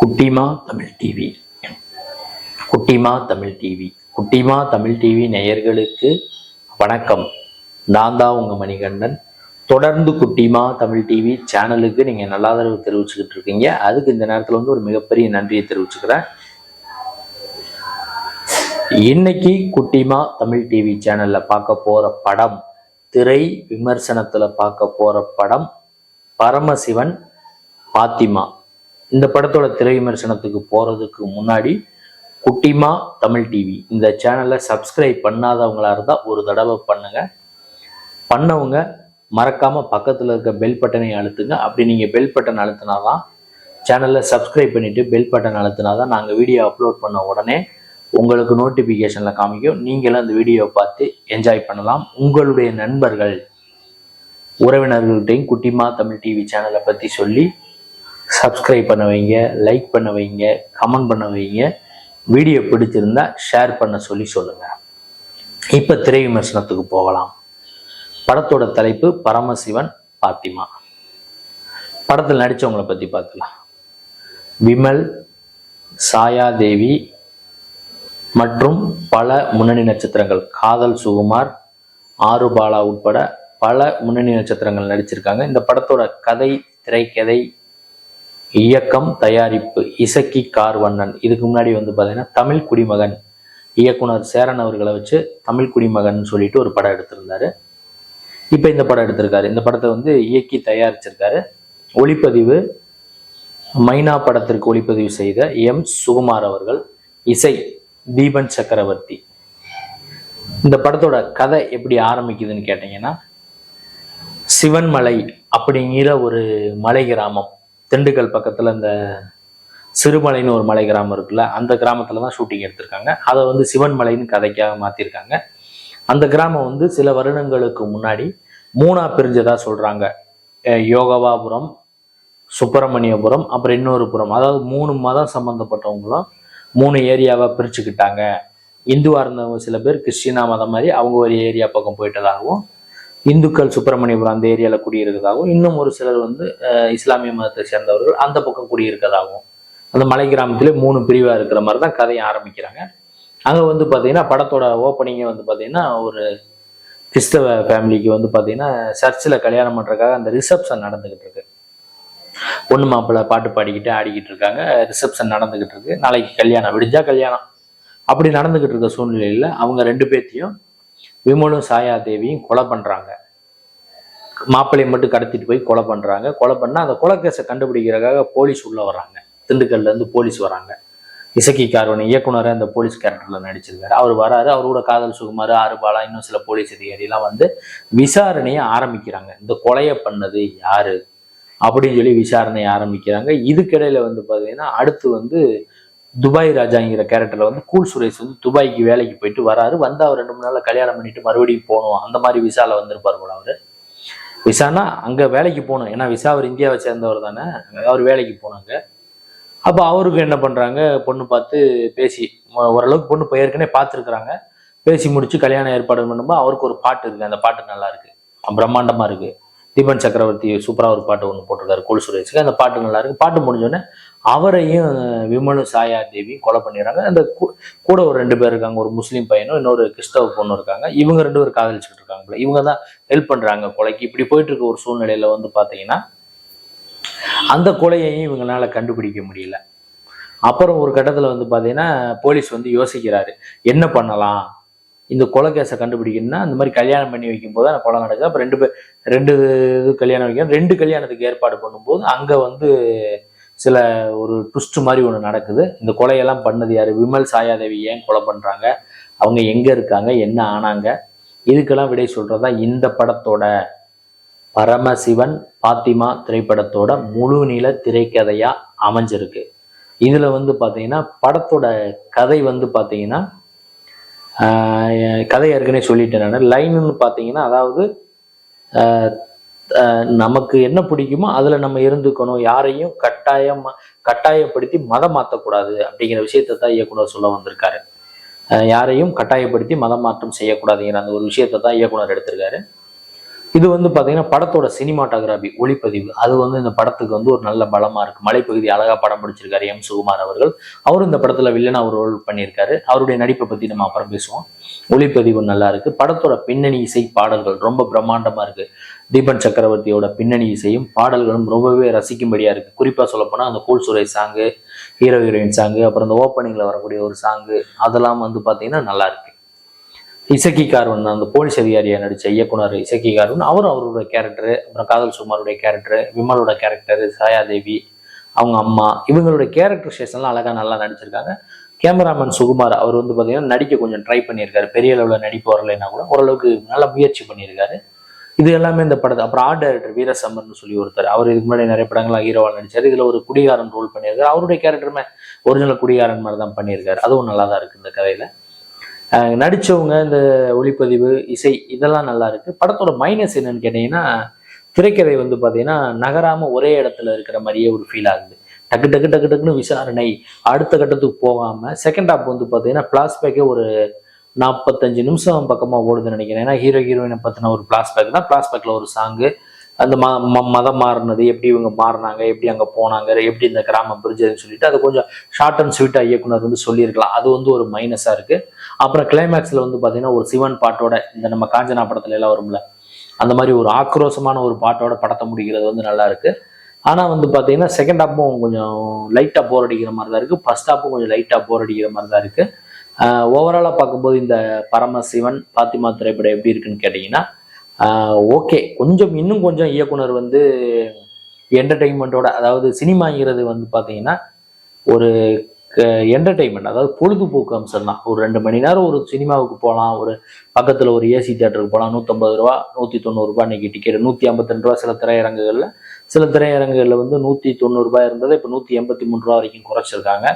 குட்டிமா தமிழ் டிவி குட்டிமா தமிழ் டிவி குட்டிமா தமிழ் டிவி நேயர்களுக்கு வணக்கம். நான் தான் உங்க மணிகண்டன். தொடர்ந்து குட்டிமா தமிழ் டிவி சேனலுக்கு நீங்க நல்லாதரவு தெரிவிச்சுக்கிட்டு இருக்கீங்க. அதுக்கு இந்த நேரத்தில் வந்து ஒரு மிகப்பெரிய நன்றியை தெரிவிச்சுக்கிறேன். இன்னைக்கு குட்டிமா தமிழ் டிவி சேனல்ல பார்க்க போற படம் திரை விமர்சனத்துல பார்க்க போற படம் பரமசிவன் பாத்திமா. இந்த படத்தோட திரை விமர்சனத்துக்கு போறதுக்கு முன்னாடி குட்டிமா தமிழ் டிவி. இந்த சேனலை சப்ஸ்கிரைப் பண்ணாதவங்களா இருந்தால் ஒரு தடவை பண்ணுங்க. பண்ணவங்க மறக்காம பக்கத்தில் இருக்க பெல் பட்டனை அழுத்துங்க. அப்படி நீங்க பெல் பட்டன் அழுத்தினாதான் சேனலில் சப்ஸ்கிரைப் பண்ணிட்டு பெல் பட்டன் அழுத்தினாதான் நாங்கள் வீடியோ அப்லோட் பண்ண உடனே உங்களுக்கு நோட்டிஃபிகேஷனில் காமிக்கும். நீங்களும் அந்த வீடியோவை பார்த்து என்ஜாய் பண்ணலாம். உங்களுடைய நண்பர்கள் உறவினர்கள்ட்டையும் குட்டிமா தமிழ் டிவி சேனலை பற்றி சொல்லி சப்ஸ்கிரைப் பண்ண வைங்க லைக் பண்ண வைங்க கமெண்ட் பண்ண வைங்க. வீடியோ பிடிச்சிருந்தா ஷேர் பண்ண சொல்லி சொல்லுங்கள் இப்போ திரை விமர்சனத்துக்கு போகலாம். படத்தோட தலைப்பு பரமசிவன் பாத்திமா. படத்தில் நடித்தவங்கள பற்றி பார்க்கலாம் விமல் சாயாதேவி மற்றும் பல முன்னணி நட்சத்திரங்கள். காதல் சுகுமார் ஆறுபாலா உட்பட பல முன்னணி நட்சத்திரங்கள் நடிச்சிருக்காங்க. இந்த படத்தோட கதை திரைக்கதை இயக்கம் தயாரிப்பு இசக்கி கார்வண்ணன். இதுக்கு முன்னாடி வந்து பார்த்தீங்கன்னா தமிழ் குடிமகன் இயக்குனர் சேரன் அவர்களை வச்சு தமிழ் குடிமகன் சொல்லிட்டு ஒரு படம் எடுத்திருந்தாரு. இப்போ இந்த படம் எடுத்திருக்காரு. இந்த படத்தை வந்து இயக்கி தயாரிச்சிருக்காரு. ஒளிப்பதிவு மைனா படத்திற்கு ஒளிப்பதிவு செய்த எம். சுகுமார் அவர்கள் இசை தீபன் சக்கரவர்த்தி. இந்த படத்தோட கதை எப்படி ஆரம்பிக்குதுன்னு கேட்டிங்கன்னா சிவன்மலை அப்படிங்கிற ஒரு மலை கிராமம். திண்டுக்கல் பக்கத்தில் இந்த சிறுமலைன்னு ஒரு மலை கிராமம் இருக்குல்ல அந்த கிராமத்தில் தான் ஷூட்டிங் எடுத்திருக்காங்க. அதை வந்து சிவன் மலைன்னு கதைக்காக மாற்றிருக்காங்க அந்த கிராமம் வந்து சில வருடங்களுக்கு முன்னாடி மூணாக பிரிஞ்சதாக சொல்கிறாங்க யோகவாபுரம் சுப்பிரமணியபுரம் அப்புறம் இன்னொரு புறம். அதாவது மூணு மதம் சம்மந்தப்பட்டவங்களும் மூணு ஏரியாவாக பிரிச்சுக்கிட்டாங்க. இந்துவாக இருந்தவங்க சில பேர் கிறிஸ்டினா மதம் மாதிரி அவங்க ஒரு ஏரியா பக்கம் போயிட்டதாகவும் இந்துக்கள் சுப்பிரமணியபுரம் அந்த ஏரியாவில் குடியிருக்கதாகவும் இன்னும் ஒரு சிலர் வந்து இஸ்லாமிய மதத்தை சேர்ந்தவர்கள் அந்த பக்கம் குடியிருக்கதாகவும் அந்த மலை கிராமத்திலே மூணு பிரிவாக இருக்கிற மாதிரி தான் கதையை ஆரம்பிக்கிறாங்க. அங்கே வந்து பார்த்தீங்கன்னா படத்தோட ஓப்பனிங்கே வந்து பார்த்தீங்கன்னா ஒரு கிறிஸ்தவ ஃபேமிலிக்கு வந்து பார்த்தீங்கன்னா சர்ச்சில் கல்யாணம் பண்ணுறதுக்காக அந்த ரிசப்ஷன் நடந்துக்கிட்டு இருக்கு. பொண்ணு மாப்பிள்ளை பாட்டு பாடிக்கிட்டு ஆடிக்கிட்டு இருக்காங்க. ரிசப்ஷன் நடந்துக்கிட்டு இருக்கு. நாளைக்கு கல்யாணம் விடிஞ்சா கல்யாணம். அப்படி நடந்துக்கிட்டு இருக்க சூழ்நிலையில் அவங்க ரெண்டு பேர்த்தையும் விமலும் சாயாதேவியும் கொலை பண்ணுறாங்க மாப்பிள்ளையை மட்டும் கடத்திட்டு போய் கொலை பண்ணுறாங்க கொலை பண்ணால் அந்த கொலை கேஸை கண்டுபிடிக்கிறதுக்காக போலீஸ் உள்ளே வராங்க திண்டுக்கல்லேருந்து போலீஸ் வராங்க இசக்கி கார்வன் இயக்குனரை அந்த போலீஸ் கேரக்டரில் நடிச்சிருக்காரு. அவர் வராரு அவரோட காதல் சுகுமார் ஆறுபாலா இன்னும் சில போலீஸ் அதிகாரிலாம் வந்து விசாரணையை ஆரம்பிக்கிறாங்க. இந்த கொலையை பண்ணது யாரு? அப்படின்னு சொல்லி விசாரணையை ஆரம்பிக்கிறாங்க. இதுக்கிடையில வந்து பார்த்தீங்கன்னா அடுத்து வந்து துபாய் ராஜாங்கிற கேரக்டர்ல வந்து கூல் சுரேஷ் வந்து துபாய்க்கு வேலைக்கு போயிட்டு வராரு. வந்து அவர் ரெண்டு மூணு நாள்ல கல்யாணம் பண்ணிட்டு மறுபடியும் போகணும். அந்த மாதிரி விசால வந்திருப்பார் போல அவரு. விசானா அங்க வேலைக்கு போகணும். ஏன்னா விசா அவர் இந்தியாவை சேர்ந்தவர் தானே. அவர் வேலைக்கு போனாங்க. அப்போ அவருக்கு என்ன பண்றாங்க? பொண்ணு பார்த்து பேசி ஓரளவுக்கு பொண்ணு இப்போ ஏற்கனவே பார்த்துருக்குறாங்க. பேசி முடிச்சு கல்யாணம் ஏற்பாடு பண்ணும்போது அவருக்கு ஒரு பாட்டு இருக்கு. அந்த பாட்டு நல்லா இருக்கு. பிரம்மாண்டமா இருக்கு. தீபன் சக்கரவர்த்தி சூப்பரா ஒரு பாட்டு ஒன்று போட்டிருக்காரு கோல் சுரேஷுக்கு. அந்த பாட்டு நல்லா இருக்கு. பாட்டு முடிஞ்சோடனே அவரையும் விமலும் சாயா தேவியும் கொலை பண்ணிடுறாங்க. அந்த கூ- கூட ஒரு ரெண்டு பேர் இருக்காங்க. ஒரு முஸ்லீம் பையனும் இன்னொரு கிறிஸ்தவ பொண்ணு இருக்காங்க. இவங்க ரெண்டு பேரும் காதலிச்சுட்டு இருக்காங்கல்ல. இவங்க தான் ஹெல்ப் பண்றாங்க கொலைக்கு. இப்படி போயிட்டு இருக்க ஒரு சூழ்நிலையில வந்து பாத்தீங்கன்னா அந்த கொலையையும் இவங்களால கண்டுபிடிக்க முடியல. அப்புறம் ஒரு கட்டத்தில் வந்து பார்த்தீங்கன்னா போலீஸ் வந்து யோசிக்கிறாரு. என்ன பண்ணலாம்? இந்த கொலை கேஸை கண்டுபிடிக்கணும்னா அந்த மாதிரி கல்யாணம் பண்ணி வைக்கும்போது அந்த கொலை நடக்குது. அப்போ ரெண்டு பேர் ரெண்டு இது கல்யாணம் வைக்கணும். ரெண்டு கல்யாணத்துக்கு ஏற்பாடு பண்ணும்போது அங்கே வந்து சில ஒரு ட்விஸ்ட் மாதிரி ஒன்று நடக்குது. இந்த கொலையெல்லாம் பண்ணது யார்? விமல் சாயாதேவி ஏன் கொலை பண்ணுறாங்க அவங்க எங்கே இருக்காங்க? என்ன ஆனாங்க? இதுக்கெல்லாம் விடை சொல்கிறதா இந்த படத்தோட பரமசிவன் பாத்திமா திரைப்படத்தோட முழு நீள திரைக்கதையாக அமைஞ்சிருக்கு. இதில் வந்து பார்த்தீங்கன்னா படத்தோட கதை வந்து பார்த்தீங்கன்னா கதை ஏற்கனவே சொல்லிட்டேன் நான். லைனுன்னு பார்த்தீங்கன்னா அதாவது நமக்கு என்ன பிடிக்குமோ அதில் நம்ம இருந்துக்கணும். யாரையும் கட்டாயம் கட்டாயப்படுத்தி மதம் மாற்றக்கூடாது அப்படிங்கிற விஷயத்தை தான் இயக்குனர் சொல்ல வந்திருக்காரு. யாரையும் கட்டாயப்படுத்தி மதம் மாற்றம் செய்யக்கூடாதுங்கிற அந்த ஒரு விஷயத்தை தான் இயக்குனர் எடுத்திருக்காரு. இது வந்து பார்த்தீங்கன்னா படத்தோட சினிமாட்டோகிராபி ஒளிப்பதிவு. அது வந்து இந்த படத்துக்கு வந்து ஒரு நல்ல பலமாக இருக்குது மலைப்பகுதி அழகாக படம் பிடிச்சிருக்காரு எம். சுகுமார் அவர்கள். அவரும் இந்த படத்தில் வில்லன் ஒரு ரோல் பண்ணியிருக்காரு. அவருடைய நடிப்பை பற்றி நம்ம அப்புறம் பேசுவோம். ஒளிப்பதிவு நல்லா இருக்குது படத்தோட பின்னணி இசை பாடல்கள் ரொம்ப பிரம்மாண்டமாக இருக்குது தீபன் சக்கரவர்த்தியோட பின்னணி இசையும் பாடல்களும் ரொம்பவே ரசிக்கும்படியாக இருக்குது குறிப்பாக சொல்லப்போனால் அந்த கூல் சுரை சாங்கு ஹீரோ ஹீரோயின் சாங்கு அப்புறம் இந்த ஓப்பனிங்கில் வரக்கூடிய ஒரு சாங்கு அதெல்லாம் வந்து பார்த்தீங்கன்னா நல்லா இருக்குது இசக்கி கார்வன் அந்த போலீஸ் அதிகாரியை நடித்த இயக்குனர் இசக்கி கார்வன். அவரும் அவரோட கேரக்டரு அப்புறம் காதல் சுமாருடைய கேரக்டரு விமலோட கேரக்டரு சாயாதேவி அவங்க அம்மா இவங்களுடைய கேரக்டர் ஸ்டேஷன்லாம் அழகாக நல்லா நடிச்சிருக்காங்க. கேமராமேன் சுகுமார் அவர் வந்து பார்த்தீங்கன்னா நடிக்க கொஞ்சம் ட்ரை பண்ணியிருக்காரு. பெரிய அளவில் நடிப்பு வரலைன்னா கூட ஓரளவுக்கு நல்லா முயற்சி பண்ணியிருக்காரு. இது எல்லாமே இந்த படத்தை அப்புறம் ஆர்ட் டைரக்டர் வீரசம்மர்னு சொல்லி ஒருத்தர் அவர் இதுக்கு முன்னாடி நிறைய படங்களாக ஹீரோவாக நடிச்சார். இதில் ஒரு குடிகாரன் ரோல் பண்ணியிருக்காரு. அவருடைய கேரக்டருமே ஒரிஜினல் குடிகாரன் மாதிரி தான் பண்ணியிருக்காரு. அதுவும் நல்லா தான் இருக்குது இந்த கதையில். நடித்தவங்க இந்த ஒளிப்பதிவு இசை இதெல்லாம் நல்லா இருக்கு. படத்தோட மைனஸ் என்னன்னு கேட்டீங்கன்னா திரைக்கதை வந்து பார்த்தீங்கன்னா நகராம ஒரே இடத்துல இருக்கிற மாதிரியே ஒரு ஃபீல் ஆகுது டக்கு டக்கு டக்கு டக்குன்னு விசாரணை. அடுத்த கட்டத்துக்கு போகாம செகண்ட் ஹாப் வந்து பார்த்தீங்கன்னா பிளாஸ்பேக்கே ஒரு நாற்பத்தஞ்சு நிமிஷம் பக்கமாக ஓடுதுன்னு நினைக்கிறேன். ஏன்னா ஹீரோ ஹீரோயினை பற்றின ஒரு பிளாஸ்பேக் தான். பிளாஸ்பேக்கில் ஒரு சாங்கு அந்த ம ம- மதம் மாறினது எப்படி இவங்க மாறினாங்க எப்படி அங்கே போனாங்க எப்படி இந்த கிராமம் பிரிஞ்சதுன்னு சொல்லிட்டு அது கொஞ்சம் ஷார்ட் அண்ட் ஸ்வீட்டாக இயக்குனர் வந்து சொல்லியிருக்கலாம். அது வந்து ஒரு மைனஸாக இருக்குது அப்புறம் கிளைமேக்ஸில் வந்து பார்த்தீங்கன்னா ஒரு சிவன் பாட்டோட இந்த நம்ம காஞ்சனா படத்துல எல்லாம் வரும்ல அந்த மாதிரி ஒரு ஆக்ரோஷமான ஒரு பாட்டோட படத்தை முடிக்கிறது வந்து நல்லா இருக்கு. ஆனால் வந்து பார்த்தீங்கன்னா செகண்ட் ஹாப்பும் கொஞ்சம் லைட்டாக போர் அடிக்கிற மாதிரி தான் இருக்குது ஃபர்ஸ்ட் ஹாப்பும் கொஞ்சம் லைட்டாக போர் அடிக்கிற மாதிரி தான் இருக்குது ஓவராலாக பார்க்கும்போது இந்த பரமசிவன் பாத்திமா திரைப்படம் எப்படி இருக்குன்னு கேட்டிங்கன்னா ஓகே. கொஞ்சம் இன்னும் கொஞ்சம் இயக்குனர் வந்து என்டர்டெயின்மெண்ட்டோட அதாவது சினிமாங்கிறது வந்து பார்த்தீங்கன்னா ஒரு என்டர்டெயின்மெண்ட் அதாவது பொழுதுபோக்கு அம்சம் தான். ஒரு ரெண்டு மணி நேரம் ஒரு சினிமாவுக்கு போகலாம் ஒரு பக்கத்தில் ஒரு ஏசி தியேட்டருக்கு போகலாம் நூற்றம்பது ரூபா நூற்றி தொண்ணூறுரூபா இன்னைக்கு டிக்கெட் நூற்றி ஐம்பத்தி ரூபா சில திரையரங்குகளில். சில திரையரங்குகளில் வந்து நூற்றி தொண்ணூறுரூபா இருந்ததை இப்போ நூற்றி எண்பத்தி மூணு ரூபா வரைக்கும் குறைச்சிருக்காங்க.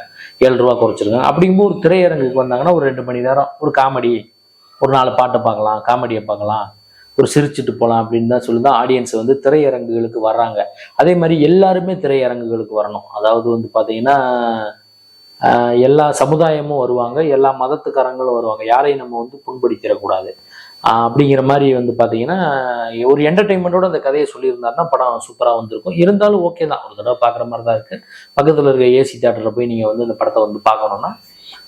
ஏழு ரூபா குறைச்சிருக்காங்க. அப்படிங்கும்போது ஒரு திரையரங்குக்கு வந்தாங்கன்னா ஒரு ரெண்டு மணி நேரம் ஒரு காமெடி ஒரு நாலு பாட்டை பார்க்கலாம் காமெடியை பார்க்கலாம். ஒரு சிரிச்சுட்டு போகலாம் அப்படின்னு தான் சொல்லி தான் ஆடியன்ஸ் வந்து திரையரங்குகளுக்கு வர்றாங்க. அதே மாதிரி எல்லாருமே திரையரங்குகளுக்கு வரணும். அதாவது வந்து பார்த்தீங்கன்னா எல்லா சமுதாயமும் வருவாங்க எல்லா மதத்துக்காரங்களும் வருவாங்க. யாரையும் நம்ம வந்து புண்படுத்திடக்கூடாது. அப்படிங்கிற மாதிரி வந்து பார்த்தீங்கன்னா ஒரு என்டர்டைன்மெண்ட்டோட அந்த கதையை சொல்லியிருந்தாருன்னா படம் சூப்பராக வந்திருக்கும். இருந்தாலும் ஓகே தான். ஒரு தடவை பார்க்குற மாதிரி தான் இருக்குது பக்கத்தில் இருக்க ஏசி தேட்டரில் போய் நீங்கள் வந்து இந்த படத்தை வந்து பார்க்கணுன்னா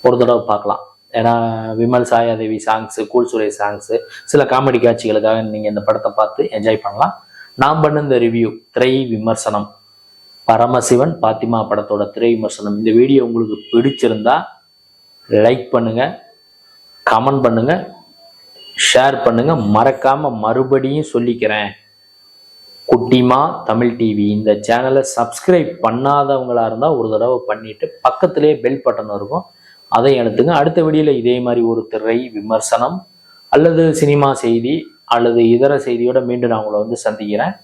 ஒரு தடவை பார்க்கலாம். ஏன்னா Vimal Chayadevi songs Cool Suresh songs சில காமெடி காட்சிகளுக்காக நீங்கள் இந்த படத்தை பார்த்து என்ஜாய் பண்ணலாம். நான் பண்ண இந்த ரிவ்யூ திரை விமர்சனம். பரமசிவன் பாத்திமா படத்தோட திரை விமர்சனம். இந்த வீடியோ உங்களுக்கு பிடிச்சிருந்தா லைக் பண்ணுங்க கமெண்ட் பண்ணுங்க ஷேர் பண்ணுங்க. மறக்காம மறுபடியும் சொல்லிக்கிறேன். குட்டிமா தமிழ் டிவி இந்த சேனலை சப்ஸ்கிரைப் பண்ணாதவங்களா இருந்தால் ஒரு தடவை பண்ணிட்டு பக்கத்துலேயே பெல் பட்டன் இருக்கும். அதை எடுத்துங்க அடுத்த வீடியோல இதே மாதிரி ஒரு திரை விமர்சனம் அல்லது சினிமா செய்தி அல்லது இதர செய்தியோட மீண்டும் நான் உங்களை வந்து சந்திக்கிறேன்.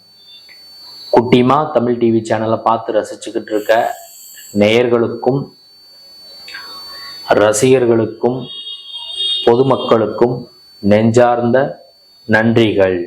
குட்டிமா தமிழ் டிவி சேனலை பார்த்து ரசிச்சுக்கிட்டு இருக்க நேயர்களுக்கும் ரசிகர்களுக்கும் பொதுமக்களுக்கும் நெஞ்சார்ந்த நன்றிகள்.